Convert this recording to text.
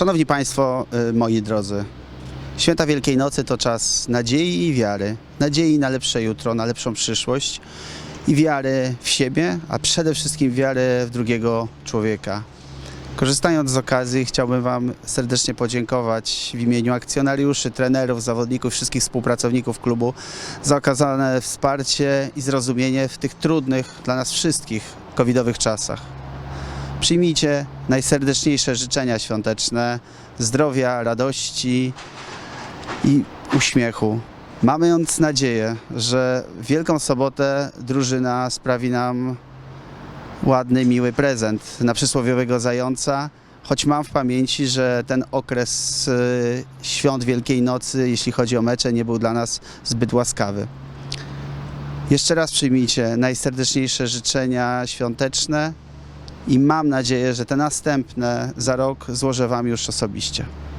Szanowni Państwo, y, moi drodzy, Święta Wielkiej Nocy to czas nadziei i wiary. Nadziei na lepsze jutro, na lepszą przyszłość i wiary w siebie, a przede wszystkim wiary w drugiego człowieka. Korzystając z okazji, chciałbym Wam serdecznie podziękować w imieniu akcjonariuszy, trenerów, zawodników, wszystkich współpracowników klubu za okazane wsparcie i zrozumienie w tych trudnych dla nas wszystkich covidowych czasach. Przyjmijcie najserdeczniejsze życzenia świąteczne, zdrowia, radości i uśmiechu. Mając nadzieję, że Wielką Sobotę drużyna sprawi nam ładny, miły prezent na przysłowiowego zająca, choć mam w pamięci, że ten okres y, świąt Wielkiej Nocy, jeśli chodzi o mecze, nie był dla nas zbyt łaskawy. Jeszcze raz przyjmijcie najserdeczniejsze życzenia świąteczne i mam nadzieję, że te następne za rok złożę Wam już osobiście.